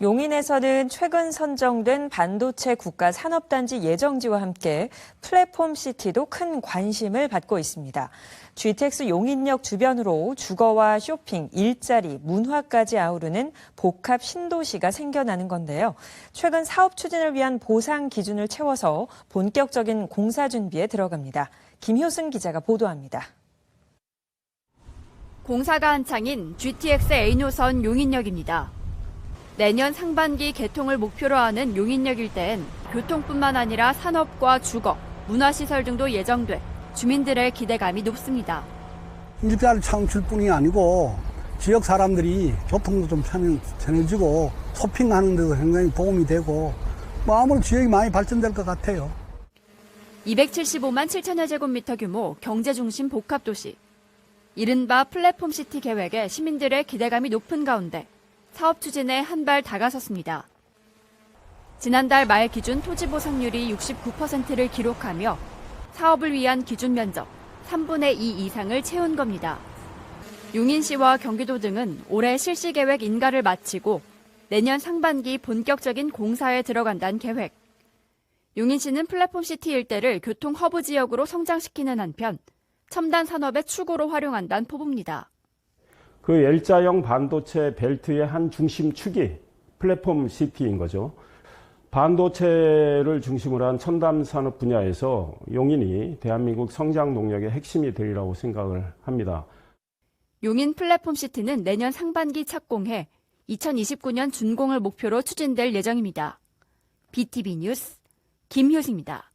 용인에서는 최근 선정된 반도체 국가 산업단지 예정지와 함께 플랫폼 시티도 큰 관심을 받고 있습니다. GTX 용인역 주변으로 주거와 쇼핑, 일자리, 문화까지 아우르는 복합 신도시가 생겨나는 건데요. 최근 사업 추진을 위한 보상 기준을 채워서 본격적인 공사 준비에 들어갑니다. 김효승 기자가 보도합니다. 공사가 한창인 GTX A노선 용인역입니다. 내년 상반기 개통을 목표로 하는 용인역 일대엔 교통뿐만 아니라 산업과 주거, 문화시설 등도 예정돼 주민들의 기대감이 높습니다. 일자리 창출뿐이 아니고 지역 사람들이 교통도 좀 편- 편해지고 쇼핑하는 데도 굉장히 도움이 되고 뭐 아무래도 지역이 많이 발전될 것 같아요. 275만 7천여 제곱미터 규모 경제중심 복합도시. 이른바 플랫폼 시티 계획에 시민들의 기대감이 높은 가운데 사업 추진에 한 발 다가섰습니다. 지난달 말 기준 토지 보상률이 69%를 기록하며 사업을 위한 기준 면적 3분의 2 이상을 채운 겁니다. 용인시와 경기도 등은 올해 실시 계획 인가를 마치고 내년 상반기 본격적인 공사에 들어간다는 계획. 용인시는 플랫폼 시티 일대를 교통 허브 지역으로 성장시키는 한편 첨단 산업의 축으로 활용한다는 포부입니다. 그 L자형 반도체 벨트의 한 중심축이 플랫폼 시티인 거죠. 반도체를 중심으로 한 첨단 산업 분야에서 용인이 대한민국 성장 동력의 핵심이 되리라고 생각을 합니다. 용인 플랫폼 시티는 내년 상반기 착공해 2029년 준공을 목표로 추진될 예정입니다. BTV 뉴스 김효수입니다.